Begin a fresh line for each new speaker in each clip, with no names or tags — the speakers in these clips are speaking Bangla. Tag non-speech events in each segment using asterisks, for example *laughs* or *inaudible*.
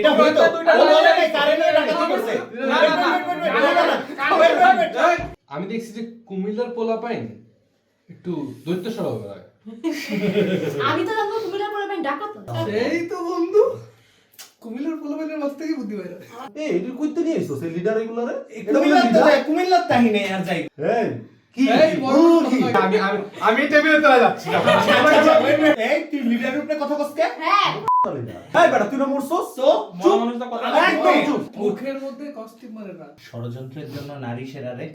এটা.
আমি দেখছি যে কুমিল্লার পোলা পাইন একটু দৈত্য স্বভাবের হয়
আমি তো জানব কুমিল্লার পরে আমি ডাকাত।
এই তো বন্ধু। কুমিল্লার পোলাপানের মাছ থেকে বুদ্ধি বাইরে
এই এটির কইতে নিয়ে এসছো সেই লিডার এগুলারে?
কুমিল্লার তো কুমিল্লার তাহি নেই আর যাই।
এই কি। আমি আমি টেবিলে তোলা যাচ্ছি।
এই তুই উপরে কথা কসকে
হ্যাঁ।
এই বেটা তুই না মরছস
তো চুপ। একদম চুপ।
মুখের মধ্যে কস্টিউম মারে না।
ষড়যন্ত্রের জন্য নারী সেরা রে।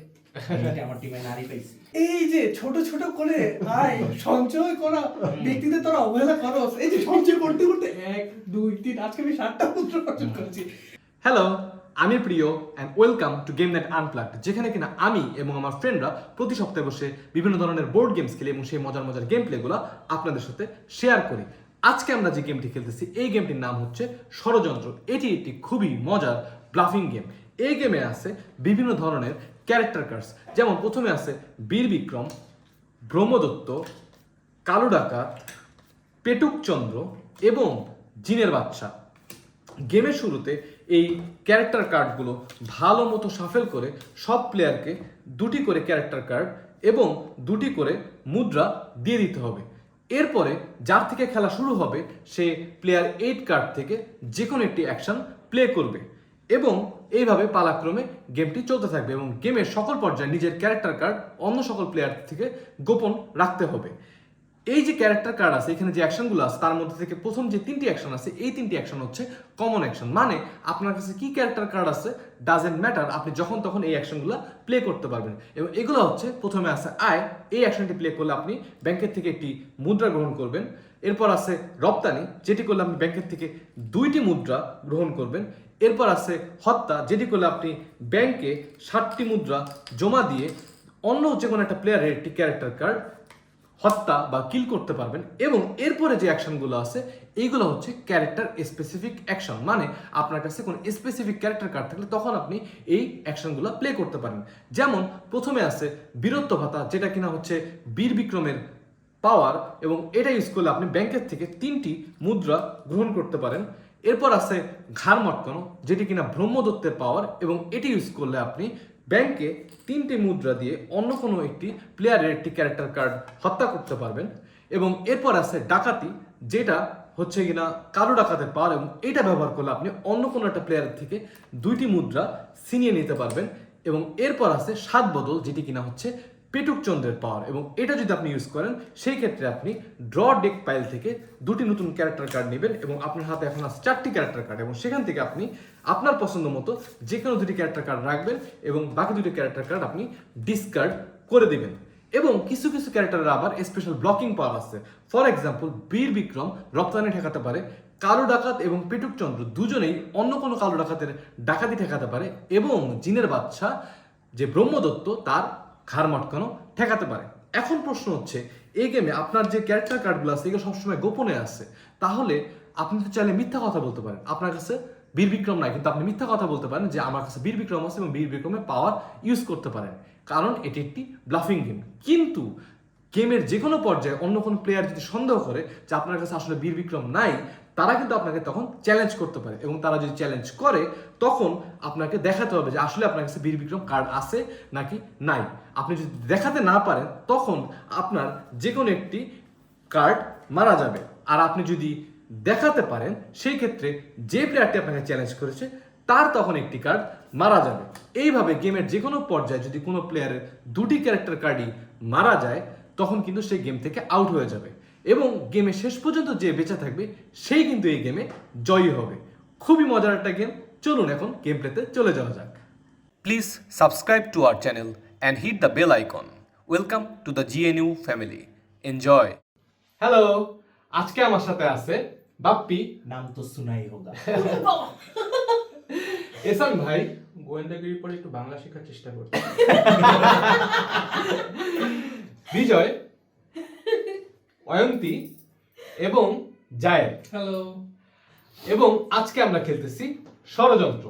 আমার টিমে নারী পাইছি।
এই যে ছোট ছোট করে আয় সঞ্চয় করা ব্যক্তিদের তোরা অবহেলা করস। এই যে সঞ্চয় করতে করতে এক দুই তিন আজকে আমি সাতটা পুত্র অর্জন করেছি।
হ্যালো। আমি Priya and welcome to game net unplugged যেখানে কিনা আমি এবং আমার ফ্রেন্ডরা প্রতি সপ্তাহে বসে বিভিন্ন ধরনের বোর্ড গেমস খেলি এবং সেই মজার মজার গেম প্লেগুলো আপনাদের সাথে শেয়ার করি। আজকে আমরা যে গেমটি খেলতেছি, এই গেমটির নাম হচ্ছে ষড়যন্ত্র। এটি একটি খুবই মজার ব্লাফিং গেম এই গেমে আছে বিভিন্ন ধরনের ক্যারেক্টার কার্ডস যেমন প্রথমে আছে বীর বিক্রম ব্রহ্মদত্ত কালু ডাকাত পেটুকচন্দ্র এবং জিনের বাচ্চা গেমের শুরুতে এই ক্যারেক্টার কার্ডগুলো ভালো মতো সাফেল করে সব প্লেয়ারকে দুটি করে ক্যারেক্টার কার্ড এবং দুটি করে মুদ্রা দিয়ে দিতে হবে। এরপরে যার থেকে খেলা শুরু হবে, সে প্লেয়ার এইট কার্ড থেকে যে কোনো একটি অ্যাকশন প্লে করবে এবং এইভাবে পালাক্রমে গেমটি চলতে থাকবে এবং গেমের সকল পর্যায়ে নিজের ক্যারেক্টার কার্ড অন্য সকল প্লেয়ার থেকে গোপন রাখতে হবে। এই যে ক্যারেক্টার কার্ড আছে, এখানে যে অ্যাকশনগুলো আছে, তার মধ্যে থেকে প্রথম যে তিনটি অ্যাকশন আছে, এই তিনটি অ্যাকশন হচ্ছে কমন অ্যাকশন মানে আপনার কাছে কি ক্যারেক্টার কার্ড আছে ডাজেন্ট ম্যাটার আপনি যখন তখন এই অ্যাকশনগুলো প্লে করতে পারবেন। এবং এগুলো হচ্ছে, প্রথমে আছে আয়, এই অ্যাকশনটি প্লে করলে আপনি ব্যাংকের থেকে একটি মুদ্রা গ্রহণ করবেন। এরপর আছে রপ্তানি, যেটি করলে আপনি ব্যাংকের থেকে দুইটি মুদ্রা গ্রহণ করবেন। এরপর আছে হত্যা, যেটি করলে আপনি ব্যাংকে ষাটটি মুদ্রা জমা দিয়ে অন্য যে কোনো একটা প্লেয়ারের একটি ক্যারেক্টার কার্ড হত্যা বা কিল করতে পারবেন এবং এরপরে যে অ্যাকশনগুলো আছে, এইগুলো হচ্ছে ক্যারেক্টার স্পেসিফিক অ্যাকশন মানে আপনার কাছে কোনো স্পেসিফিক ক্যারেক্টার কার্ড থাকলে তখন আপনি এই অ্যাকশনগুলো প্লে করতে পারেন। যেমন প্রথমে আছে বীরত্ব ভাতা, যেটা কিনা হচ্ছে বীর বিক্রমের পাওয়ার এবং এটা ইউজ করলে আপনি ব্যাংকের থেকে তিনটি মুদ্রা গ্রহণ করতে পারেন। এরপর আছে ঘাড় মটকানো, যেটি কিনা ব্রহ্মদত্তের পাওয়ার এবং এটি ইউজ করলে আপনি ব্যাংকে তিনটি মুদ্রা দিয়ে অন্য কোনো একটি প্লেয়ারের একটি ক্যারেক্টার কার্ড হত্যা করতে পারবেন এবং এরপর আছে ডাকাতি, যেটা হচ্ছে কিনা কারও ডাকাতের পার এবং এটা ব্যবহার করলে আপনি অন্য কোনো একটা প্লেয়ারের থেকে দুইটি মুদ্রা ছিনিয়ে নিতে পারবেন এবং এরপর আছে সাত বদল, যেটি কিনা হচ্ছে পেটুক চন্দ্রের পাওয়ার এবং এটা যদি আপনি ইউজ করেন, সেই ক্ষেত্রে আপনি ড্র ডেক পাইল থেকে দুটি নতুন ক্যারেক্টার কার্ড নেবেন এবং আপনার হাতে এখন আছে চারটি ক্যারেক্টার কার্ড এবং সেখান থেকে আপনি আপনার পছন্দ মতো যে কোনো দুটি ক্যারেক্টার কার্ড রাখবেন এবং বাকি দুটি ক্যারেক্টার কার্ড আপনি ডিসকার্ড করে দেবেন। এবং কিছু কিছু ক্যারেক্টারের আবার স্পেশাল ব্লকিং পাওয়ার আছে। ফর এক্সাম্পল বীর বিক্রম রপ্তানি ঠেকাতে পারে, কালো ডাকাত এবং পেটুক চন্দ্র দুজনেই অন্য কোনো কালো ডাকাতের ডাকাতি ঠেকাতে পারে এবং জিনের বাচ্চা যে ব্রহ্মদত্ত, তার ঘাড় মটকানো ঠেকাতে পারে। এখন প্রশ্ন হচ্ছে, এই গেমে আপনার যে ক্যারেক্টার কার্ডগুলো আছে, এগুলো সবসময় গোপনে আছে। তাহলে আপনি তো চাইলে মিথ্যা কথা বলতে পারেন। আপনার কাছে বীর বিক্রম নাই, কিন্তু আপনি মিথ্যা কথা বলতে পারেন যে আমার কাছে বীর বিক্রম আছে এবং বীর বিক্রমের পাওয়ার ইউজ করতে পারেন। কারণ এটি একটি ব্লাফিং গেম কিন্তু গেমের যে কোনো পর্যায়ে অন্য কোনো প্লেয়ার যদি সন্দেহ করে যে আপনার কাছে আসলে বীর বিক্রম নাই তারা কিন্তু আপনাকে তখন চ্যালেঞ্জ করতে পারে এবং তারা যদি চ্যালেঞ্জ করে, তখন আপনাকে দেখাতে হবে যে আসলে আপনার কাছে বীর বিক্রম কার্ড আছে নাকি নাই। আপনি যদি দেখাতে না পারেন, তখন আপনার যে কোনো একটি কার্ড মারা যাবে। আর আপনি যদি দেখাতে পারেন, সেই ক্ষেত্রে যে প্লেয়ারটি আপনাকে চ্যালেঞ্জ করেছে, তার তখন একটি কার্ড মারা যাবে। এইভাবে গেমের যে কোনো পর্যায়ে যদি কোনো প্লেয়ারের দুটি ক্যারেক্টার কার্ডই মারা যায়, তখন কিন্তু সেই গেম থেকে আউট হয়ে যাবে। এবং গেমে শেষ পর্যন্ত যে বেঁচে থাকবে সেই কিন্তু এই গেমে জয়ী হবে। খুবই মজার একটা গেম চলুন এখন গেম প্লেতে চলে যাওয়া যাক।
Please subscribe to our channel and hit the bell icon. Welcome to the GNU family enjoy
hello আজকে আমার সাথে আছে বাপ্পি।
নাম তো সুনাই হোগা *laughs*
এসান ভাই।
গোয়েন্দাগিরির পরে একটু বাংলা শেখার চেষ্টা করছি। *laughs*
বিজয়। অয়ন্তী এবং জায়েদ।
হ্যালো
এবং আজকে আমরা খেলতেছি ষড়যন্ত্র।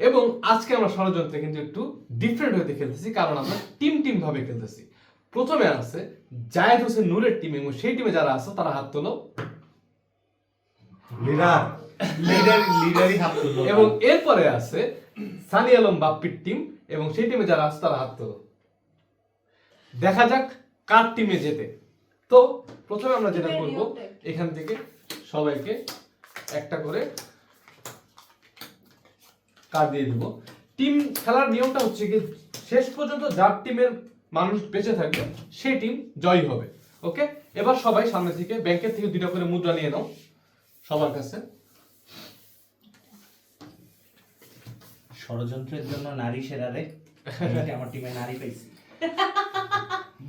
এবং আজকে আমরা ষড়যন্ত্রে কিন্তু একটু ডিফারেন্ট হতে খেলতেছি কারণ আমরা টিম টিম ভাবে খেলতেছি। প্রথমে আছে জায়েদ হোসেন নূরের টিম এবং সেই টিমে যারা আছে তারা হাত তোলো।
লিডার
লিডার লিডারই হাত তুললো
এবং এরপরে আছে সানি আলম বাপ্পির টিম এবং সেই টিমে যারা আছে তারা হাত তোলো। দেখা যাক কার টিমে যেতে। তো প্রথমে আমরা যেটা করব এখান থেকে সবাইকে একটা করে কার্ড দিয়ে দিব। টিম খেলার নিয়মটা হচ্ছে কি শেষ পর্যন্ত যার টিমের মানুষ বেঁচে থাকবে সেই টিম জয়ী হবে। ওকে এবার সবাই সামনে থেকে ব্যাংকের থেকে দুইটা করে মুদ্রা নিয়ে নাও সবার কাছে।
ষড়যন্ত্রের জন্য নারী সেরা রে। *laughs* আমার টিমে নারী পাইছি?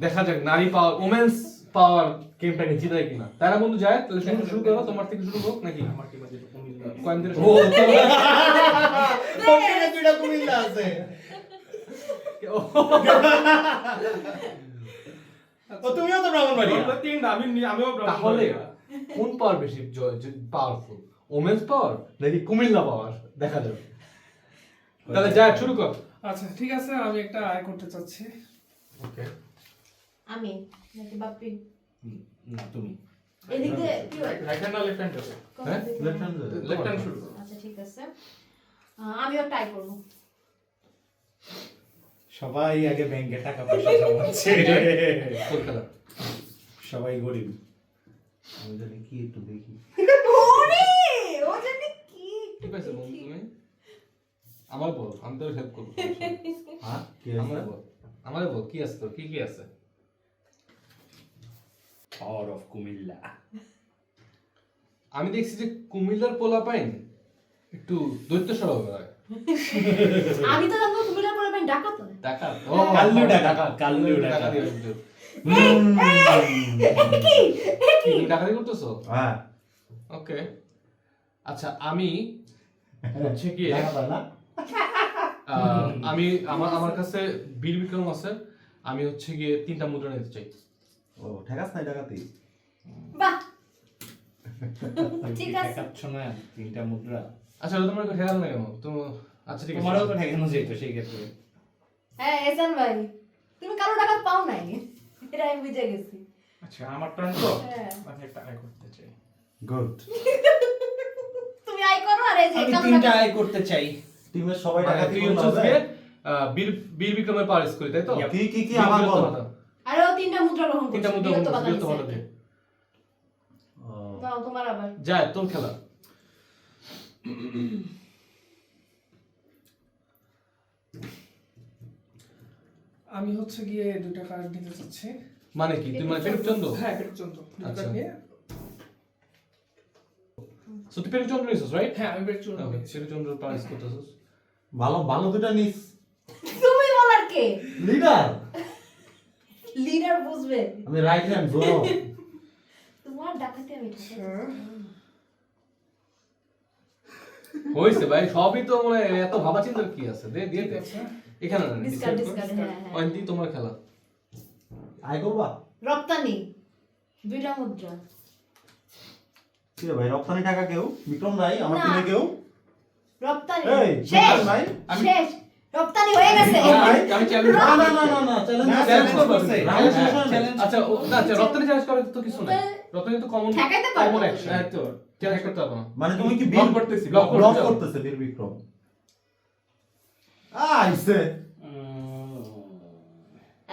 দেখা যাক নারী পাওয়ার ওমেন্স পাওয়ার গেমটাকে জিতায় কিনা। তারা বন্ধু যায় তাহলে শুরু শুরু করো তোমার থেকে শুরু হোক নাকি?
আমার কুমিল্লা ও তোর *laughs* দুইটা কুমিল্লা আছে। ও তুমিও তো ব্রাহ্মণবাড়িয়া?
তিনটা আমি আমিও
তাহলে কোন পাওয়ার বেশি পাওয়ারফুল ওমেন্স পাওয়ার নাকি কুমিল্লা পাওয়ার দেখা যাবে। তাহলে যায় শুরু কর।
আচ্ছা ঠিক আছে আমি একটা আয় করতে চাচ্ছি।
ওকে
আমি নাকি বাপ্পি?
না তুমি।
এদিক কি
রাইট হ্যান্ড না লেফট হ্যান্ড আছে
হ্যাঁ?
দিকে?
Left
লেফট হ্যান্ড শুরু।
আচ্ছা ঠিক আছে। আমিও ট্রাই করব।
সবাই আগে ব্যাংকে টাকা পয়সা জমাচ্ছে। সবাই গরিব।
আমি জানি কি একটু দেখি?
ওরে ও জানি কি
ঠিক আছে বন্ধু তুমি আমার বল আমি তোর হেল্প করব
হ্যাঁ? কি
আমার বল আমার বল কি আছে তোর? কি কি আছে?
Power of Comilla.
আমি দেখছি যে কুমিল্লার পোলা পাইন একটু দৈত্য স্বভাব হয়।
আমি তো জানব কুমিল্লার পরে আমি ডাকাত? নয়।
টাকা
কাল্লু ডাকাত, কাল্লু ডাকাত।
কি? কি
ডাকাতি করতেছো?
হ্যাঁ।
ওকে। আচ্ছা আমি হচ্ছে কি
দেখা যায় না?
আহ, আমি আমার আমার কাছে বীর বিক্রম আছে। আমি হচ্ছে গিয়ে তিনটা মুদ্রা নিতে চাই
ও ঠেকাস নাই ডাকাতি
বাহ! ঠিক আছে।
ঠেকাচ্ছ না তিনটা মুদ্রা?
আচ্ছা তোমার ঠেকাল না কেন? তো আচ্ছা ঠিক
তোমারও
আছে
তো ঠেকানো যেত সেই ক্ষেত্রে।
হ্যাঁ এসান ভাই তুমি কারও ডাকাত পাও নাই? এটা আমি বুঝে গেছি।
আচ্ছা আমার টার্ন তো?
হ্যাঁ।
আমি একটা আয় করতে চাই।
গুড
তুমি আই করো আর এই যে
আমি তিনটা আয় করতে চাই।
টিমের সবাই
মানে? গিয়ে, আহ, বীর বীর বিক্রমের পাওয়ার করি তাই তো?
কি কি কি আমার বল?
বীরত্বমাতা।
আরও তিনটা মুদ্রা গ্রহণ করছি
তিনটা মুদ্রা
বীরত্ব বাধা
বীরত্ব
নিছে।
বাধা দিয়ে।
ও,
নাও তোমার আবার।
যায় তোর খেলা।
আমি হচ্ছে গিয়ে দুইটা কার্ড নিতে চাচ্ছি।
মানে কি? তুই মানে পেরুক চন্দ্র
হ্যাঁ পেটচন্দ্র দুটো
আচ্ছা। সো তুই পেরুক চন্দ্র নিছিস রাইট
হ্যাঁ আমি পেটচন্দ্র
ওকে
নিয়েছি।
পেরুক চন্দ্র পাওয়ার করতেছিস।
ভালো ভালো দুটা নিস।
তুমি বলার কে?
লিডার
লিডার বুঝবে।
আমি রাইট হ্যান্ড জোরো
তোমার ডাকাতি আমি।
হইছে ভাই সবই তো মানে এত ভাবা চিন্তার কি আছে? দে দিয়ে দে। এখানে না
ডিসকার্ড ডিসকার্ড হ্যাঁ হ্যাঁ।
তোমার খেলা।
আয় করবা।
রপ্তানি। দুইটা মুদ্রা
কি ভাই রপ্তানি টাকা কেউ? বিক্রম নাই আমার
না।
টিমে কেউ?
রপ্তানি। শেষ।
নাই
শেষ। রপ্তানি হয়ে গেছে।
আমি চ্যালেঞ্জ
না না না না না চ্যালেঞ্জ
না, হ্যাঁ,
আচ্ছা আচ্ছা রপ্তানি চ্যালেঞ্জ করার তো কিছু নাই। রপ্তানি তো কমন
ঠেকাইতে পারব।
কমন অ্যাকশন
হ্যাঁ
চ্যালেঞ্জ করতে হবে না।
মানে তুমি কি বিল
করতেছি ব্লক
ব্লক করতেছে বীর বিক্রম? আইছে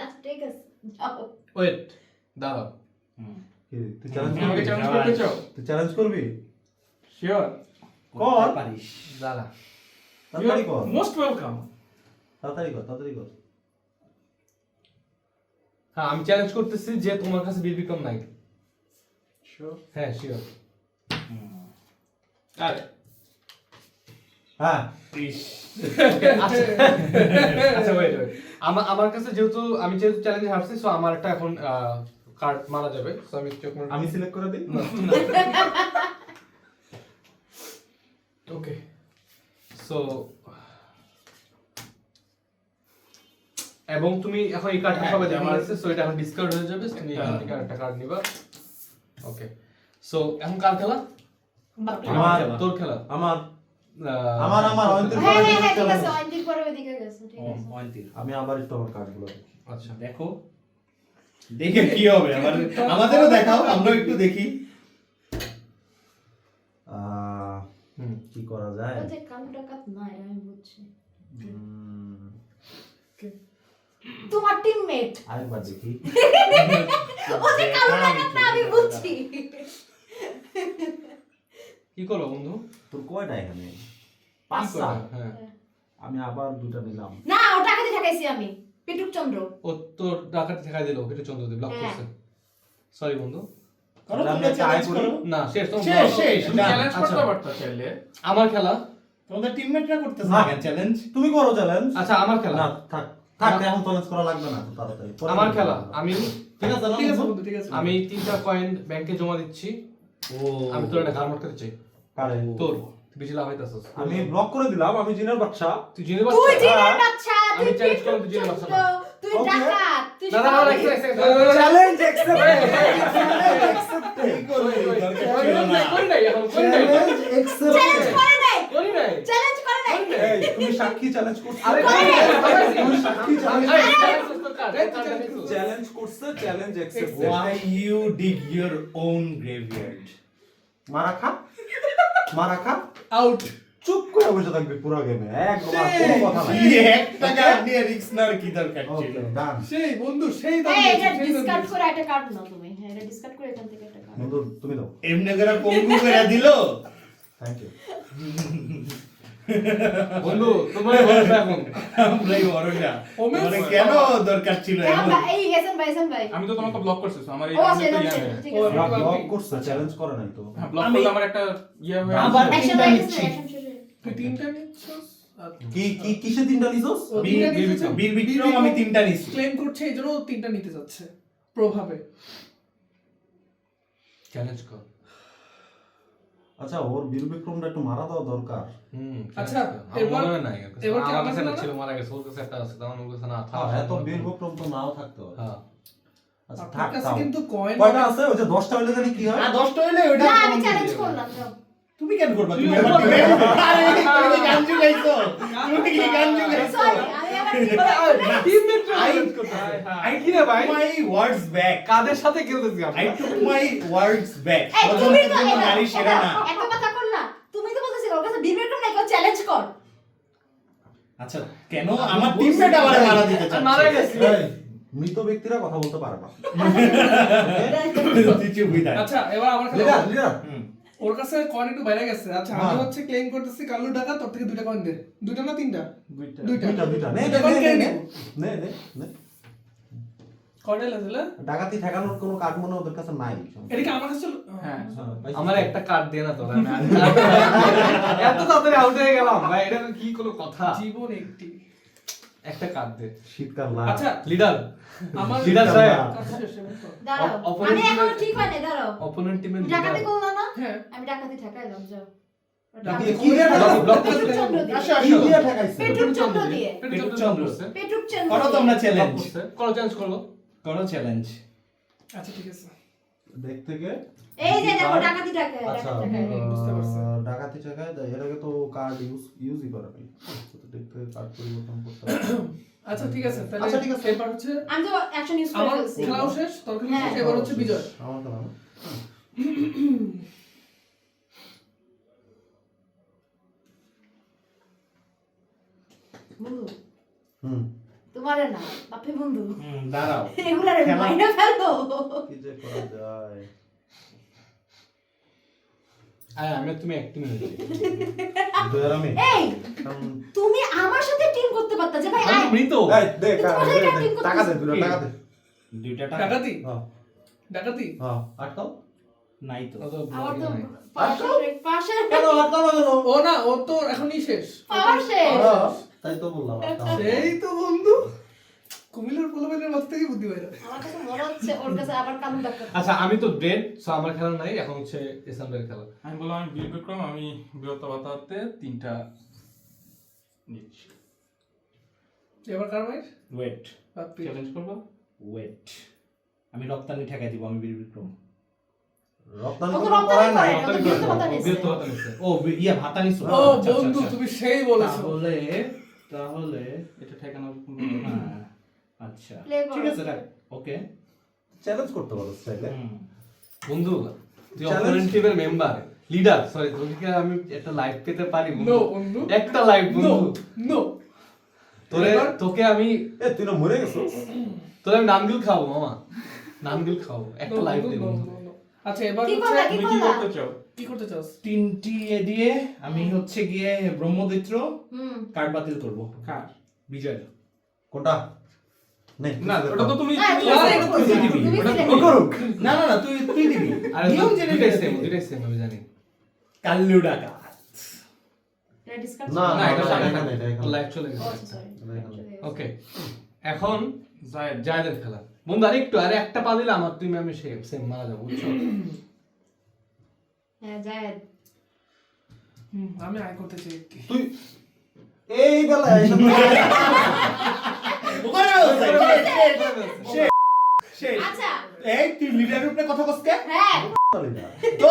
আচ্ছা ঠিক আছে
ওয়েট দাঁড়াও।
তুই চ্যালেঞ্জ করবি?
চ্যালেঞ্জ করতে চাও?
তুই চ্যালেঞ্জ করবি?
শিওর
কর।
পারিস
দাঁড়া
মোস্ট ওয়েলকাম
তাড়াতাড়ি কর তাড়াতাড়ি কর।
হ্যাঁ আমি চ্যালেঞ্জ করতেছি যে তোমার কাছে বীর বিক্রম নাই। হ্যাঁ শিওর
আরে।
হ্যাঁ।
আচ্ছা। আচ্ছা আমার আমার কাছে যেহেতু আমি যেহেতু চ্যালেঞ্জে হারছি সো আমার একটা এখন কার্ড মারা যাবে। সো আমি চোখ
আমি সিলেক্ট করে দিই?
ওকে সো *laughs* এবং তুমি এখন এই কার্ডটা
হ্যাঁ,
সবাই দেখে
আমার-
নিয়েছে সো এটা এখন ডিসকার্ড হয়ে যাবে তুমি
একটা-
এখান থেকে একটা কার্ড নিবা। ওকে সো এখন কার খেলা?
আমার
তোর খেলা?
আমার। আমার আমার অয়ন্তের
হ্যাঁ
পরে
হ্যাঁ হ্যাঁ ঠিক আছে অনেকদিন পরে ওইদিকে গেছে ঠিক আছে।
অয়ন্তীর।
আমি আবার একটু আমার কার্ডগুলো দেখি
আচ্ছা
দেখো। দেখে কি হবে? *laughs* আমার আমাদেরও দেখাও আমরা একটু দেখি।
কি করা যায়?
যে কালো ডাকাত আমি বুঝছি। তোমার টিমমেট
আরেকবার দেখি।
ও যে কালো ডাকাত না আমি বুঝছি
কি করো বন্ধু?
তোর কয়টা এখানে? পাঁচটা?
হ্যাঁ।
আমি আবার দুটা নিলাম
না ঠেকাইছি আমি পেটুক চন্দ্র
ও তোর ডাকাতি ঠেকাই দিল এটা চন্দ্রদেব ব্লক
হ্যাঁ।
করছে। সরি বন্ধু। না শেষ তোমার
শেষ শেষ
চ্যালেঞ্জ
আচ্ছা।
করতে পারতো চাইলে।
আমার খেলা?
তোমাদের টিমমেটরা করতেছে চ্যালেঞ্জ
তুমি করো চ্যালেঞ্জ
আচ্ছা আমার খেলা?
না থাক। এখন করা লাগবে না তাড়াতাড়ি।
আমার খেলা আমি
ঠিক আছে
ঠিক আছে
বন্ধু?
ঠিক আছে।
আমি তিনটা কয়েন ব্যাংকে জমা দিচ্ছি।
ও।
আমি তোর একটা ঘাড় মটকাতে চাই।
কারে?
তোর বেশি লাভ হইতাছস
আমি ব্লক করে দিলাম আমি জিনের বাচ্চা।
তুই জেনে
তুই জিনের বাচ্চা
আমি challenge করলাম, তুই জিনের বাচ্চা
তুই ডাকাত তুই
না না না
সবাই-
এক সেকেন্ড, এক সেকেন্ড।
চ্যালেঞ্জ অ্যাকসেপ্ট
কি করবে? দরকার ছিল না।
করি নাই এখন, করি নাই।
চ্যালেঞ্জ
করে নাই।
করি নাই।
চ্যালেঞ্জ করে নাই
তুমি সাক্ষী চ্যালেঞ্জ করছ।
আরে
করে নাই।
তুমি সাক্ষী চ্যালেঞ্জ
আরে, challenge করছিস তোর কাজ, তোর কাজ দেখিস।
চ্যালেঞ্জ করছে challenge accept
Why you dig your own graveyard?
মারা খা মারা খা।
আউট
চুপ করে বসে থাকবি পুরো গেমে একদম আর কোনো কথা নাই।
একটা কার্ড নিয়ে রিস্ক নেওয়ার কি দরকার ছিল?
সেই বন্ধু সেই দাম
এটা ডিসকার্ড। করে একটা কার্ড নাও তুমি। হ্যাঁ এটা ডিসকার্ড করে এখান থেকে একটা কার্ড
বন্ধু তুমি দাও।
এমনি করে পঙ্গু করে দিল?
থ্যাংক ইউ
বন্ধু তোমার ভরসা এখন।
আমরাই
ওমেন
মানে কেন দরকার ছিল?
বা- এই হেসেন ভাই
আমি তো তোমাকে ব্লক করছিস আমার এই হয়ে-
ব্লক
করছে চ্যালেঞ্জ করে নাই তো।
হ্যাঁ ব্লক করলে আমার একটা ইয়ে হয়ে
আবার-
অ্যাকশন হয়ে হয়ে।
তুই তিনটা নিচ্ছস?
কি কি কিসে তিনটা নিছস?
বীর-। বিক্রম। আমি তিনটা নিছি
ক্লেম করছে এই জন্য তিনটা নিতে যাচ্ছে প্রভাবে।
চ্যালেঞ্জ কর।
আচ্ছা ওর বীর বিক্রমটা একটু মারা দেওয়া দরকার।
হুম
আচ্ছা, এবার-
হয় নাই
এবার কি
আমার কাছে ছিল মারা গেছে ওর কাছে একটা আছে তখন ওর কাছে না থাক
হ্যাঁ এত বীর বিক্রম তো নাও থাকতে
হ্যাঁ।
আচ্ছা থাক
কিন্তু কয়েন
কয়টা আছে? ওই যে 10টা হইলে জানি কি হয়?
আর দশটা হইলে ওইটা
না আমি চ্যালেঞ্জ। করলাম
তুমি কেন করবা? তুমি আরে তুমি কি গান জুগাইছো তুমি কি গান জুগাইছো
কাদের সাথে খেলতেছি
নারী সেরা না।
এত কথা কর না তুমি তো বলতেছিলে ওর কাছে নাই কেউ চ্যালেঞ্জ কর
আচ্ছা কেন আমার টিমমেট আমারে মারা দিতে চাচ্ছে
মারা গেছি
মৃত ব্যক্তিরা কথা বলতে পারে না।
আচ্ছা এবার আমার ওর কাছে কয়েন একটু বাইরে গেছে। আচ্ছা আমি
হ্যাঁ।
হচ্ছে ক্লেম করতেছি কালু টাকা তোর থেকে দুইটা কয়েন দে। দুইটা না তিনটা? দুইটা।
দুইটা। দুইটা নে নে নে, নে। নে নে নে।
কয়টা লাগছিল
ডাকাতি ঠেকানোর কোনো কার্ড মনে ওদের কাছে নাই।
এটা আমার কাছে
হ্যাঁ।
আমার একটা কার্ড দে না তোর *laughs* এত তাড়াতাড়ি আউট হয়ে গেলাম। ভাই এটা কি কোনো কথা?
জীবন একটি।
একটা কার্ড দে।
শীতকাল না
আচ্ছা
লিডার
আমার
লিডার সাহেব।
কাজ শেষ, এবার তো।
দাঁড়াও।
অপরের
এখন ঠিক হয় না দাঁড়াও।
অপোনেন্ট টিমের
ডাকাতি আমি ডাকাতি ঠেকাইলাম যাও।
ডাকাতি
আচ্ছা ঠিক আছে।
আচ্ছা
ডাকাতি ঠেকায়।
বুঝতে পারছি।
আহ, ডাকাতি ঠেকায় দেয়, এর আগে তো কার্ড ইউজ ইউজই করে নাই তো দেখ কার্ড পরিবর্তন করতে
আচ্ছা ঠিক আছে তাহলে
আচ্ছা, ঠিক আছে।
এবার হচ্ছে
আমি তো অ্যাকশন ইউজ করে ফেলছি।
খেলাও শেষ তোর
হ্যাঁ।
শেষ এবার হচ্ছে বিজয়।
আমার তো *clears throat* *clears throat*
বন্ধু।
হুম।
তোমারে না বাপে বন্ধু।
হুম দাঁড়াও। *laughs*
এগুলারে মাইনা ফেলো।
কি যে করা যায়।
আয় আমি তুমি একটি মিনিট
দুয়ার আমি।
এই তুমি আমার সাথে টিম করতে পারতা যে ভাই
আমি তো
এই দে
কিন্তু
কা-
কোথায়
দে,
কাটিং
দে,
করতেছিস?
টাকা দে দুটা টাকা দে।
দুইটা টাকা
ডাকাতি
হ্যাঁ।
ডাকাতি
হ্যাঁ আটকাও
নাই তো।
অত
তো পাশে পাশে
কেন আটকাও
ও না ও তো এখনই শেষ।
পাওয়ার শেষ।
হ্যাঁ, তাই তো বললাম
সেই তো বন্ধু। কুমিল্লার পোলাপাইনের মাথা থেকে বুদ্ধি বাইরে
আমার কাছে মনে হচ্ছে ওর কাছে আবার কালু ডাক্তার
আচ্ছা আমি তো ডেড সো আমার খেলা নাই এখন হচ্ছে এসানদের খেলা।
আমি বললাম আমি বীর বিক্রম আমি বৃহত্ত বাতাতে তিনটা নিচ্ছি।
এবার কার মাইর
ওয়েট
চ্যালেঞ্জ করব?
ওয়েট আমি রপ্তানি ঠেকাই দিব আমি বীর বিক্রম ও ইয়া ভাতা নিছো
ও বন্ধু। তুমি সেই বলেছ।
তাহলে তাহলে
এটা ঠেকানোর কোনো
হ্যাঁ আচ্ছা। ঠিক আছে রাখ। ওকে।
চ্যালেঞ্জ করতে পারো চাইলে।
বন্ধু তুই অপোনেন্ট টিমের মেম্বার লিডার সরি তোকে কি আমি একটা লাইভ পেতে পারি বন্ধু?
নো বন্ধু।
একটা লাইভ
নো
বন্ধু।
নো
তোরে? তোকে আমি
এ তুই না মরে গেছিস।
তোরে আমি নানগুল খাব মামা। নানগুল খাব একটা লাইভ দে বন্ধু।
আচ্ছা এবার
তুমি কি করতে চাও?
কি করতে চাও
তিনটি এ দিয়ে আমি হচ্ছে গিয়ে ব্রহ্মদৈত্র কার্ড বাতিল করব?
কার?
বিজয়।
না
না
তুই তুই *laughs* জানি
না
না এটা চলে গেছে। ওকে এখন
জায়েদ
খেলা। বন্ধু আর একটু আরে একটা পা দিলে আমার তুমি আমি সেম সেম মারা যাব বুঝছ? *coughs*
হ্যাঁ জায়েদ
আমি আয় করতে চাই
তুই এই।
আচ্ছা।
তুই লিডারের উপরে কথা কসকে
হ্যাঁ।
তো?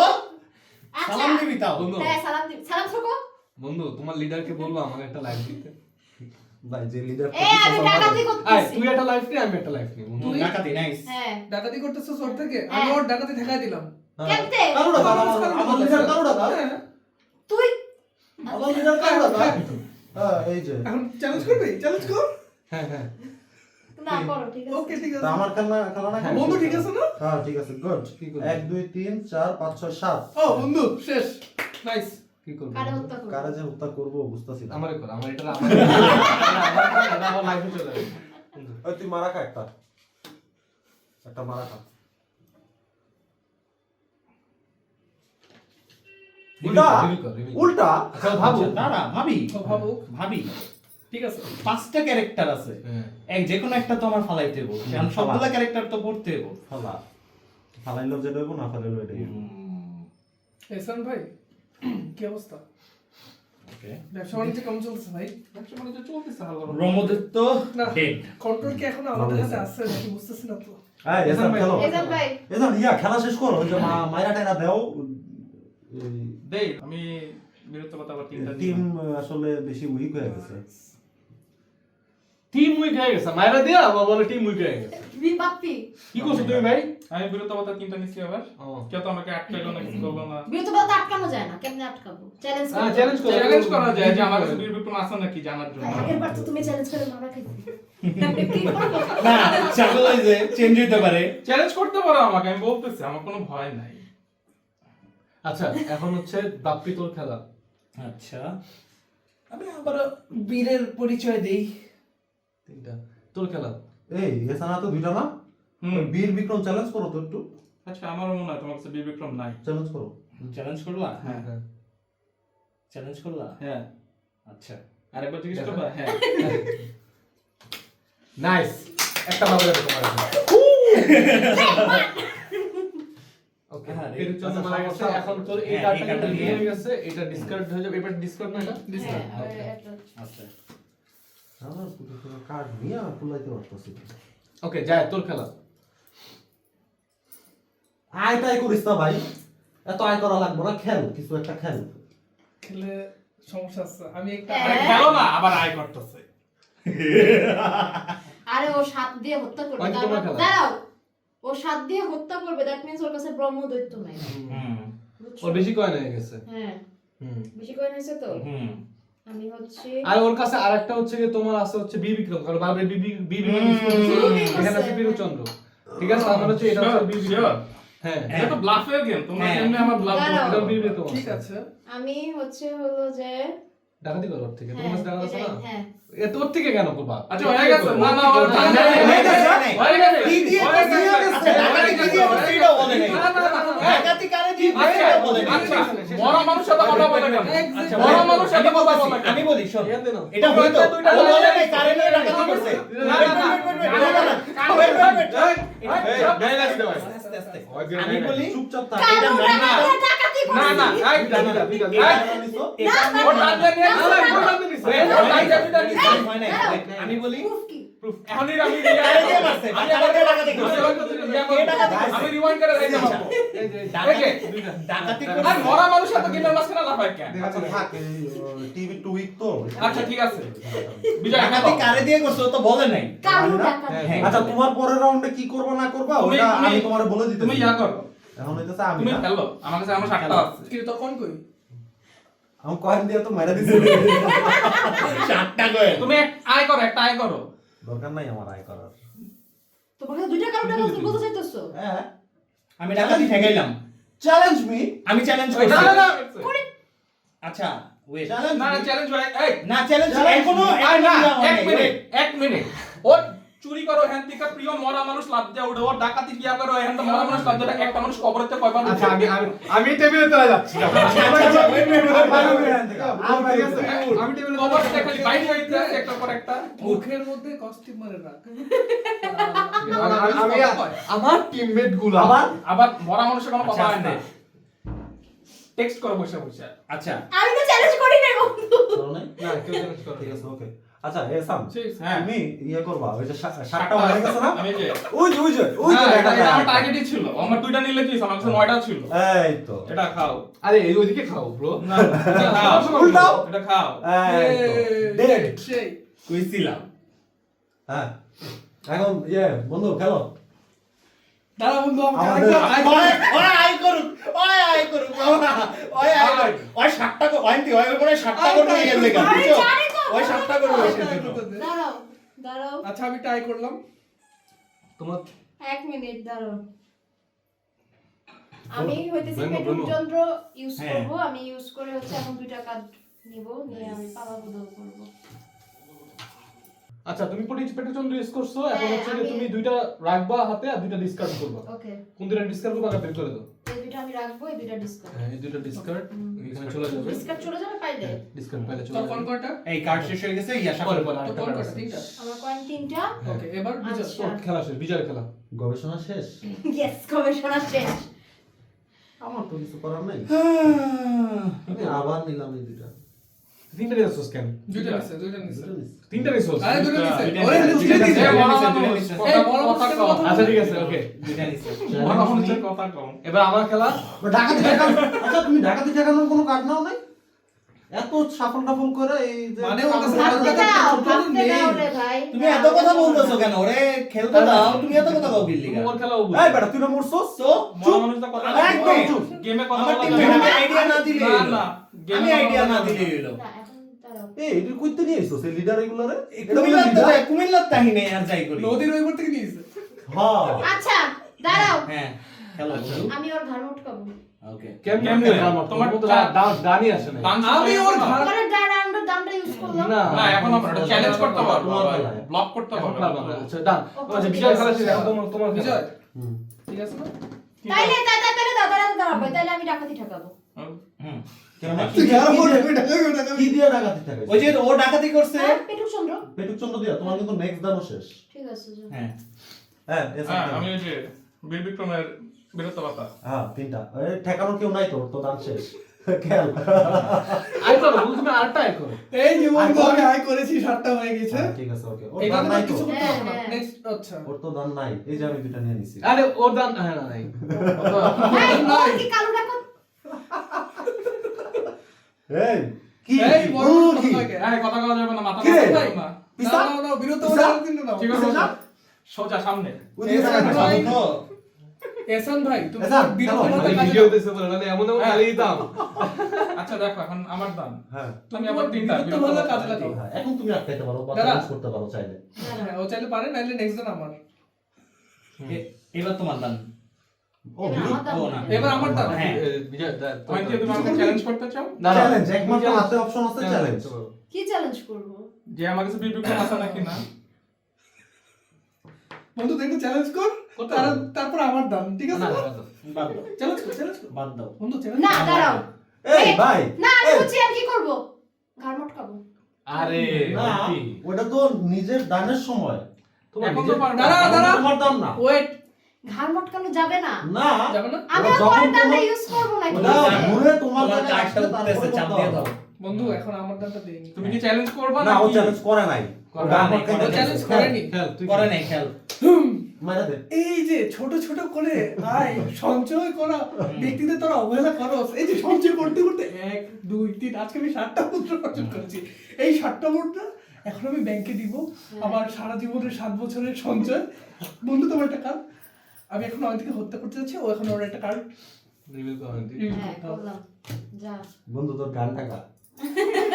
আচ্ছা।
সালাম দিবি তাও।
বন্ধু।
হ্যাঁ সালাম দিবি। সালাম
বন্ধু তোমার লিডারকে বলব আমাকে একটা লাইভ দিতে।
ভাই যে লিডার
এই আমি ডাকাতি করতেছি।
তুই একটা লাইভ নি আমি একটা লাইভ নি
তুই?
ডাকাতি নাইস
হ্যাঁ।
ডাকাতি করতেছিস ওর থেকে?
হ্যাঁ।
আমি ওর ডাকাতি ঠেকাই দিলাম।
কেমতে?
কারও টাকা আমার- আমার লিডার কারও টাকা
তুই?
আমার লিডার কারও টাকা হ্যাঁ এই যে।
এখন চ্যালেঞ্জ করবি? চ্যালেঞ্জ কর।
হ্যাঁ হ্যাঁ।
না করো ঠিক আছে।
ওকে ঠিক আছে।
আমার খেলনা খেলা না
হ্যাঁ,
বন্ধু ঠিক আছে না?
হ্যাঁ ঠিক আছে গুড
কি করবি?
এক দুই তিন চার পাঁচ ছয় সাত।
ও বন্ধু শেষ। নাইস
কি করব?
কারে হত্যা করো
কারে যে হত্যা করব বুঝতেছি না।
আমারে কর আমার এটা আমার আমার এটা আমার লাইফে চলে যাবে
ওই তুই মারা খা একটা। একটা মারা খা। উল্টা। উল্টা!
ভাবো
আচ্ছা, দাঁড়া ভাবি
ও
ভাবি।
ঠিক আছে
পাঁচটা ক্যারেক্টার আছে।
হ্যাঁ।
এক যে কোনো একটা তো আমার ফালাইতে হইব কারণ সবগুলা ক্যারেক্টার তো পড়তে হইব।
ফালা। ফালাইলেও যেটা হইব না ফালাইলেও এটাই হইব।
ভাই কি অবস্থা? ব্যবসা বাণিজ্য কেমন চলছে ভাই?
ব্যবসা বাণিজ্য চলতেছে হালকা
ব্রহ্মদত্ত
না। কন্ট্রোল কি এখন আমাদের হাতে আছে নাকি বুঝতেছি না তো?
খেলো।
এজান ভাই।
এসান ইয়া খেলা শেষ করো। ওই যে মা- মাইরা দাও।
দেই আমি তিনটা
টিম আসলে বেশি উইক হয়ে গেছে।
টিম উইক হয়ে গেছে মায়েরা দিয়া বা বলে টিম উইক হয়ে গেছে।
বাপ্পি।
কি করছ তুমি ভাই?
আমি বীরত্বতা তিনটা নিছি আবার। কেউ তো আমাকে আটকাইলো না কিছু করল না।
বিরত বলতে আটকানো যায় না কেমনে আটকাবো? চ্যালেঞ্জ
হ্যাঁ চ্যালেঞ্জ করো।
চ্যালেঞ্জ করা যায় যে আমার কাছে বীর বিক্রম আছে নাকি জানার জন্য।
আগের বার তো তুমি চ্যালেঞ্জ করে মারা খাইছি কি করব?
না চাকল যে চেঞ্জ হইতে পারে।
চ্যালেঞ্জ করতে পারো আমাকে আমি বলতেছি আমার কোনো ভয় নাই।
আচ্ছা এখন হচ্ছে বাপ্পি তোর খেলা।
আচ্ছা। আমি আবার বীরের পরিচয় দেই।
তিনটা। তোর খেলা?
এই এসানা তো দুইটা না? বীর বিক্রম চ্যালেঞ্জ করো তো একটু।
আচ্ছা আমারও মনে হয় তোমার কাছে বীর বিক্রম নাই।
চ্যালেঞ্জ করো।
চ্যালেঞ্জ করলা?
হ্যাঁ
হ্যাঁ।
চ্যালেঞ্জ করলা?
হ্যাঁ।
আচ্ছা।
আরেকবার জিজ্ঞেস করবা? হ্যাঁ। *laughs*
নাইস একটা ভালো লাগে তোমার ওকে *laughs*
হ্যাঁ,
এখন তোর এই
হ্যাঁ,
কার্ডটা
এই কার্ডটা নিয়ে-
হয়ে গেছে। এটা ডিসকার্ড হয়ে যাবে। এবার ডিসকার্ড না এটা.
এটা-
আচ্ছা।
আমার পুরো পুরো কার্ড নিয়ে আর ফুলাইতে পারতেছি
ওকে যায় তোর খেলা
আয় টাই করিস না ভাই এত আয় করা লাগবে না খেল কিছু একটা খেল
খেলে সমস্যা আছে। আমি একটা
হ্যাঁ।
খেলো না আবার আয় করতেছে। *laughs*
আরে ও সাত দিয়ে হত্যা করবে। দাঁড়াও ও সাত দিয়ে হত্যা করবে দ্যাট মিন্স ওর কাছে ব্রহ্ম দৈত্য নাই
ওর বেশি কয়েন হয়ে গেছে।
হ্যাঁ। বেশি করে নিয়েছে তো?
হুম।
আমি হচ্ছে
আর ওর কাছে আরেকটা হচ্ছে যে তোমার আছে হচ্ছে বি বিক্রম কারণ বারবার বি বি বি এখানে আছে। বীরচন্দ্র ঠিক আছে আমার হচ্ছে এটা হচ্ছে বি বিক্রম। হ্যাঁ।
এটা তো ব্লাফের গেম তোমরা
হ্যাঁ।
কেমনে আমার ব্লাফ
বি
ঠিক আছে।
আমি হচ্ছে হলো যে
ডাকাতি করো থেকে তোমার
হ্যাঁ,
কাছে টাকা আছে না?
হ্যাঁ।
এ তোর থেকে কেন করবা?
আচ্ছা হয়ে গেছে। না না ওর
না,
ঠান্ডা
না,
হয়ে গেছে।
হয়ে গেছে। কি দিয়ে কি দিয়ে
গেছে।
ডাকাতি কি দিয়ে করছে এটাও বলে নাই।
না, না, না, না, না।
ডাকাতি কারে দিয়ে এটা বলে
মরা মানুষ সাথে কথা বলে কেন
মরা
মানুষ সাথে কথা বলে
আমি বলি শোন এটা
হয়তো
ও বলে
না
কারে নিয়ে ডাকাতি করছে
না না না
আমি বলি
চুপচাপ থাক
এটা
মরা
না
না না
না
আমি বলি
আমি রিওয়াইন্ড
করে
রাখতে পারব
এই যে,
ডাকাতি
এই যে,
ডাকাতি
আর মরা মানুষ এত গেমের মাঝখানে লাফায় কেন?
আচ্ছা থাক টিভি টু উইক তো।
আচ্ছা ঠিক আছে। বিজয়
ডাকাতি কারে দিয়ে করছে তো বলে নাই।
কারণ
জানি না।
ডাকাতি।
হ্যাঁ।
আচ্ছা তোমার পরের রাউন্ডে কি করবা না করবা ওটা আমি তোমার বলে দিতে
তুমি ইয়া করো।
এখন হইতেছে আমি
তুমি খেলো। আমার কাছে আমার সাতটা আছে।
কি তো কোন কই?
আমি কয়েন দিয়ে তো মেরা দিছি।
সাতটা করে
তুমি আয় করো একটা আয় করো।
দরকার নাই আমার আয় করার।
তোমার কাছে দুইটা টাকা তুমি বলতে চাইতেছো?
হ্যাঁ।
আমি ডাকাতি ঠেকাইলাম।
চ্যালেঞ্জ মি
আমি চ্যালেঞ্জ করি
না, না, না।
আচ্ছা ওয়েট
চ্যালেঞ্জ
না না চ্যালেঞ্জ ভাই এই
না চ্যালেঞ্জ এখনও
এক মিনিট এক মিনিট ও চুরি করো হ্যান থেকে প্রিয় মরা মানুষ লাভ দিয়ে উঠে। ডাকাতি বিয়া করো? হ্যান মরা মানুষ লাভ দিয়ে একটা মানুষ কবরেতে কয়বার
আচ্ছা আমি আমি টেবিলে চলে যাচ্ছি।
আচ্ছা, আচ্ছা।
আমি টেবিলে
কবর থেকে খালি বাইরে হইতে একটা পর একটা।
মুখের মধ্যে কস্টিউম মারে রাখ।
আমি আমার টিমমেটগুলো
আবার?
আবার মরা মানুষের কোনো কথা
আচ্ছা,
হয় না টেক্সট করো বসে বসে।
আচ্ছা।
আমি তো চ্যালেঞ্জ করি নাই বন্ধু?
না কেউ চ্যালেঞ্জ করে
ঠিক আছে ওকে আচ্ছা এসাম
হ্যাঁ।
তুমি ইয়ে করবা ওই যে সাতটা হয়ে গেছে না?
আমি যে
ওই যে ওই যে ওই যে
হ্যাঁ, এটা আমার। টার্গেটই ছিল। আমার দুইটা নিলে কি আমার কাছে নয়টা ছিল।
এই তো।
এটা খাও।
আরে এই ওইদিকে খাও ব্রো
না *laughs* খাও।
উল্টাও।
এটা খাও।
এই ডেড
সেই।
কইছিলাম।
হ্যাঁ। এখন ইয়ে বন্ধু খেলো।
দাঁড়া বন্ধু আমি
আমাদের-
আরেকবার
ওই ওই আই করুক। ওই আই করুক বাবা। ওই আই করুক। ওই সাতটা ওই ওই করে সাতটা করে নিয়ে গেছে ওই সাতটা করে বসে
দাঁড়াও দাঁড়াও।
আচ্ছা আমি ট্রাই করলাম।
তোমার
এক মিনিট দাঁড়াও। আমি হইতেছি
ব্রেনো,
পেটুক যন্ত্র ইউজ
হ্যাঁ।
করব আমি ইউজ করে হচ্ছে এখন দুইটা কার্ড নিব নিয়ে আমি বদল করব।
আচ্ছা তুমি পেটুচন্দ্র ইউজ করছ এখন
হ্যাঁ,
হচ্ছে যে তুমি দুইটা রাখবা হাতে আর দুইটা ডিসকার্ড করবা।
ওকে
কোন দুইটা ডিসকার্ড করবা আগে বের করে দাও।
আমি রাখব এই দুটো ডিসকার্ড
হ্যাঁ এই দুটো ডিসকার্ড এখানে চলে যাবে।
ডিসকার্ড চলে যাবে পাইলে
ডিসকার্ড পাইলে চলে
যাবে। কোন কয়টা?
এই কার্ড শেষ হয়ে গেছে ইয়া
পরে
সাফল
পরে
তোর কোন
card
কয়টা তিনটা।
আমার কয়েন তিনটা?
ওকে এবার বিজয়
স্পোর্ট খেলা শেষ বিজয় খেলা।
গবেষণা শেষ?
ইয়েস গবেষণা শেষ।
আমার তো কিছু করার নাই। *sighs* আমি আবার নিলাম এই দুইটা।
তিনটা নিয়ে কেন
দুইটা নিছে দুইটা নিছে
তিনটা নিয়ে
আরে দুইটা নিছে ওরে দুইটা নিছে
আচ্ছা ঠিক আছে ওকে
দুইটা নিছে
মানুষের কথা কম
এবার আমার খেলা?
ও, ডাকাতি আচ্ছা তুমি ডাকাতি ঠেকানোর কোনো কার্ড নাও নাই? এত সাফল টাফল করে এই
মানে ওর
তুমি এত কথা বলতেছো কেন? ওরে খেলতে দাও। তুমি এত কথা কও বিল্লি
তোমার খেলা ও
এই বেটা তুই না মরছস?
তো আমার
একদম চুপ।
গেমে কথা বলা
টিমে আইডিয়া না দিলে
না না
আমি আইডিয়া না দিলে
না দাঁড়াও
এই এটা কইতে নিয়ে লিডার এগুলারে
কুমিল্লার তো
leader?
আর যাই করি।
নদীর ওই থেকে নিয়েছে
হ্যাঁ।
আচ্ছা দাঁড়াও।
হ্যাঁ
আমি ওর ঘাড় উঠকাবো
ওকে
কেমনে
কেমনে?
তোমার
তোমার
তোমার তো
চা-
ডান ডানই আসে না
আমি ওর
গেল।
ঘাড়-
পরে ডান্ডা ডান্ডা ইউজ করলাম।
না।
না এখন আমরা চ্যালেঞ্জ করতে পারব ব্লক করতে পারব
আচ্ছা ডান আচ্ছা বিজয় খেলা শেষ তোমার তোমার
বিজয় ঠিক আছে না
তাইলে তাই তাই তাইলে দাও দাঁড়াও দাঁড়াও। তাইলে আমি ডাকাতি ঠকাবো।
হুম।
কি কি দিয়ে ডাকাতি ঠেকাইছিস
ওই যে ও ডাকাতি করছে।
হ্যাঁ পেটুক চন্দ্র
পেটুক চন্দ্র দিয়া তোমার কিন্তু নেক্সট দানও শেষ।
ঠিক আছে
হ্যাঁ।
হ্যাঁ।
আমি ওই যে বীর বিক্রমের বীরত্ব কথা
হ্যাঁ তিনটা। এই কেউ নাই তো তো দান শেষ। *laughs* খেল
আই করো তুমি আরেকটা আই করো।
এই যে বন্ধু আমি আয় করেছি সাতটা হয়ে গেছে।
ঠিক আছে ওকে। ওর দান নাই
কিছু করতে হবে না। নেক্সট আচ্ছা।
ওর তো দান নাই। এই যে আমি নিয়ে নিছি।
আরে ওর দান হ্যাঁ না নাই।
কালো ডাকাত
এই কি
এই বড়
ও,
বড় কথা কে?
কথা বলা যাবে না মাথা
কি রে?
নষ্ট
ভাই,
করো
পিসা?
না, না, না, বিরত হওয়ার জন্য না।
ঠিক আছে সোজা সামনে
ওদিকে
এই
তাকায় না,
ভাই,
সামনে।
তো
এহসান ভাই তুমি বিরত
চলো,
হওয়ার
এই
কাজে
ভিডিও দিতে বলে এমন এমন। গালি দিতাম
আচ্ছা দেখো এখন আমার দান
হ্যাঁ
তুমি আবার তিনটা
কাজে লাগাও।
হ্যাঁ, এখন তুমি আটকাইতে পারো বা
দাঁড়া।
করতে পারো চাইলে
হ্যাঁ, ও চাইলে পারে নাইলে নেক্সট দিন আমার
এবার তোমার
দাম।
ও না
এবার আমার দাম।
হ্যাঁ।
বিজয় দা-
তুমি আমাকে চ্যালেঞ্জ করতে চাও?
না, না।
চ্যালেঞ্জ একমাত্র হাতে অপশন আছে চ্যালেঞ্জ
কি চ্যালেঞ্জ করব?
যে আমার কাছে বীর বিক্রম নাকি না?
বন্ধু তুই চ্যালেঞ্জ কর।
করতে
তার-
হবে।
তারপর আমার দাম ঠিক আছে
না,
না?
না, না।
বাদ দাও।
চ্যালেঞ্জ কর চ্যালেঞ্জ কর।
বাদ দাও।
বন্ধু চ্যালেঞ্জ
না দাঁড়াও।
এই ভাই
না আমি
এই,
আর কি করব? ঘাড় মটকাবো।
আরে
না ওটা তো নিজের দানের সময়।
তোমার
দাঁড়া, দাঁড়া।
তোমার না।
ওয়েট
ঘাড় মটকানো যাবে না।
না।
যাবে না?
আমি আর
যখন
পরের দামটা
তোমার-
ইউজ করব না
ওটা ঘুরে তোমার
তোমার
জায়গায়
কার্ডটা
আসলে তারপরে
উঠতেছে চাপ দিয়ে দাও।
বন্ধু এখন আমার দামটা দেইনি
তুমি কি চ্যালেঞ্জ করবা
না ও চ্যালেঞ্জ করে নাই। ও
করে
দান
নাই,
করতে
করে
ও চ্যালেঞ্জ করেনি।
করে নাই খেল।
এই যে ছোট ছোট করে আয় সঞ্চয় করা ব্যক্তিদের তোরা অবহেলা করস। এই যে সঞ্চয় করতে করতে এক দুই তিন আজকে আমি ষাটটা মুদ্রা অর্জন করেছি। এই ষাটটা মুদ্রা এখন আমি ব্যাংকে দিব। আমার সারা জীবনের সাত বছরের সঞ্চয়। বন্ধু তোমার টাকা আমি এখন অয়ন্তীকে হত্যা করতে যাচ্ছি ও এখন ওর একটা কার্ড
রিভিল করেন
হ্যাঁ করলাম। যা।
বন্ধু তোর গানটা গা।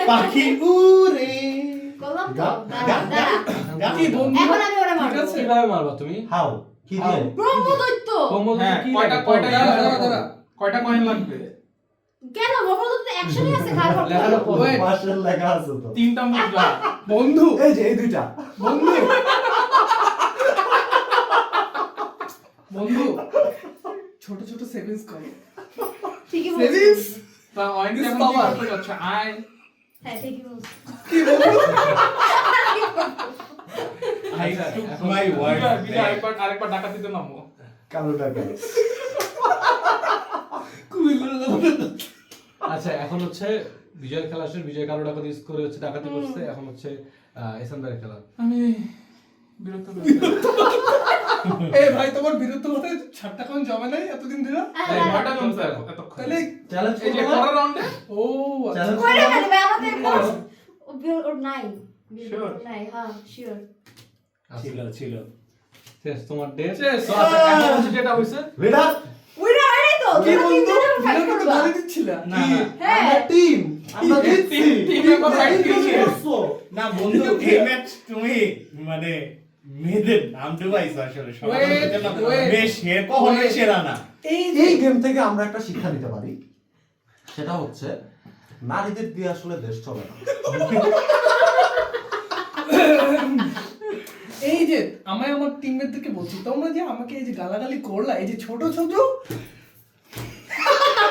পাখি উড়ে।
করলাম তো। দাঁড়া
গা-
দাঁড়া।
গা-
কি বন্ধু?
এখন আমি ওরা মারবো।
কীভাবে মারবা তুমি?
হাউ কি দিয়ে?
ব্রহ্মদৈত্য।
কয়টা কয়টা
দাঁড়া, দাঁড়া, দাঁড়া।
কয়টা? কয়েন লাগবে?
কেন? ব্রহ্মদৈত্য আছে
লেখা আছে তো।
তিনটা মুদ্রা
বন্ধু!
এই যে এই দুইটা।
বন্ধু! বন্ধু ছোট ছোট সেভিংস করো।
ঠিকই
সেভিংস
তা অয়েন্টি এখন কি. করতে যাচ্ছে আয়।
হ্যাঁ ঠিকই
কি
আচ্ছা,
বিজয়, বিজয়. আরেকবার আরেকবার ডাকাতিতে নামো
কালো
আচ্ছা এখন হচ্ছে বিজয়ের খেলা শেষ। বিজয় কারও টাকা ইউজ করে হচ্ছে ডাকাতি করছে। এখন হচ্ছে এসান খেলা।
আমি বিরক্ত।
এ ভাই তোমার বিরুদ্ধ কথায় ছাড়টা কোন জমা নাই এতদিন ধরে?
আরে, আরে,
নয়টা জমছে এতক্ষণ।
তাহলে
চ্যালেঞ্জ
এই যে পরের রাউন্ডে
ও আচ্ছা।
চ্যালেঞ্জ
কইরে ফেলবে আমাদের
করো।
ও ওর নাই।
Sure.
নাই হ্যাঁ শিওর
ছিল ছিল।
শেষ তোমার ডেট
শেষ।
আচ্ছা এখন যেটা হইছে?
রেডার
উইরা হয় তো
কি বন্ধু
তিনজনে fight
গালি দিচ্ছিলা?
না না।
হ্যাঁ।
আমরা টিম আমরা
দিয়েছে।
করছ।
না বন্ধু এই ম্যাচ তুমি মানে মেয়েদের নাম ডুবাইছো আসলে সে কখনোই সেরা না।
এই
এই গেম থেকে আমরা একটা শিক্ষা নিতে পারি। সেটা হচ্ছে নারীদের দিয়ে আসলে দেশ চলে না।
এই যে আমি আমার টিমমেটদেরকে বলছি তোমরা যে আমাকে এই যে গালাগালি করলা এই যে ছোট ছোট
বলতেছে দুটো কারও টাকা আমি বলতেছে বিবি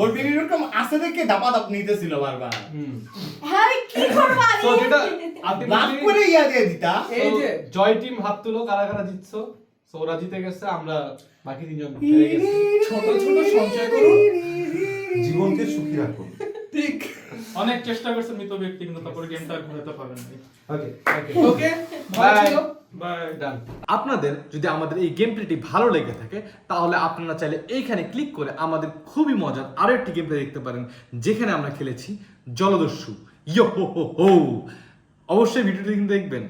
ওর বিবি বিক্রম আছে দেখে দাপা দাপ নিতেছিল বারবার।
হুম।
হ্যাঁ আমি কি করব আমি
তো যেটা
লাভ করে ইয়া দিয়ে দিতা।
এই যে
জয় টিম হাত তুলো কারা কারা জিতছো? তো জিতে গেছে আমরা বাকি তিনজন
ছোট ছোট সঞ্চয় করুন
জীবনকে সুখী রাখুন
ঠিক।
অনেক চেষ্টা করছে মৃত ব্যক্তি কিন্তু তারপরে গেমটা ঘুরাতে পারেন নাই
ওকে
ওকে ভালো
আপনাদের যদি আমাদের এই গেম প্লেটি ভালো লেগে থাকে, তাহলে আপনারা চাইলে এইখানে ক্লিক করে আমাদের খুবই মজার আরও একটি গেম প্লে দেখতে পারেন, যেখানে আমরা খেলেছি জলদস্যু। ইয়ো হো হো অবশ্যই ভিডিওটি কিন্তু দেখবেন।